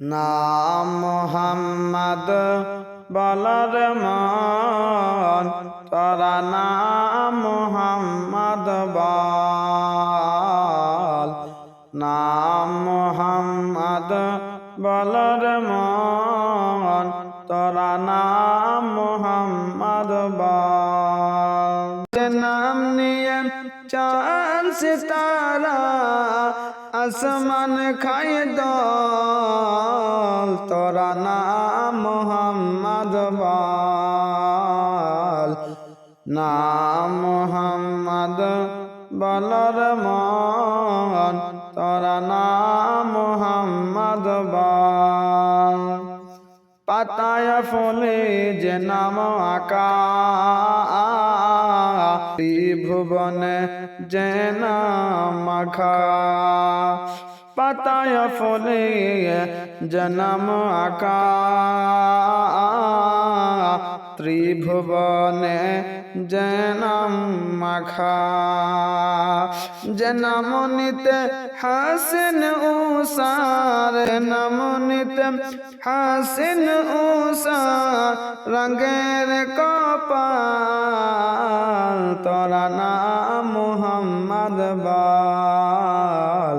নাম মোহাম্মদ বলর মন, তোরা নাম মোহাম্মদ বল। নাম মোহাম্মদ বলর মন, তোরা নাম মোহাম্মদ বল। নাম নিয়ে চাঁদ সিতারা আসমান খাই দল, তোরা নাম মোহাম্মদ বল। নাম মোহাম্মদ বলর মন, তোরা নাম মোহাম্মদ বল। পাতায় ফলে যে নাম আকা ত্রিভুবনে যে নাম মাখা পাতায় ফলে যে নাম আকা ত্রিভুবনে যে নাম মাখা যে নাম নিতে হাসিন উসার নাম নিতে হাসিন উসার রঙের কপাল তোরা নাম মোহাম্মদ বাল।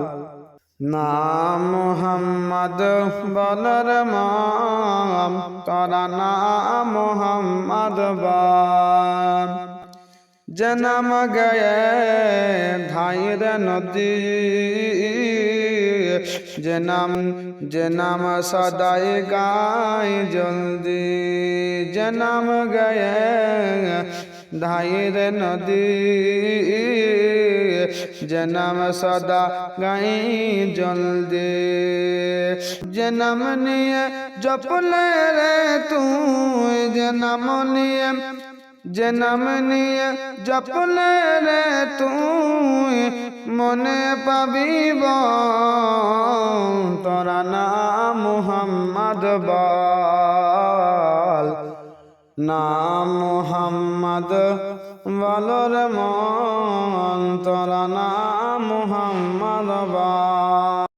নাম মোহাম্মদ বলর মাম। তোরা নাম মোহাম্মদ বাল। জনম গয়ে ধাইর নদী। জনম জনম সদাই গায় জলদি। জনম গয়ে ধাইর নদী, জনম সদা গাই জলদি। জনম নিয়ে জপলে রে তুই, জনম নিয়ে জনম নিয়ে জপলে রে তুই, মনে পাবিব তোরা নাম মুহাম্মদ বল। নাম মোহাম্মদ বলর মন তোরা নাম মোহাম্মদ বল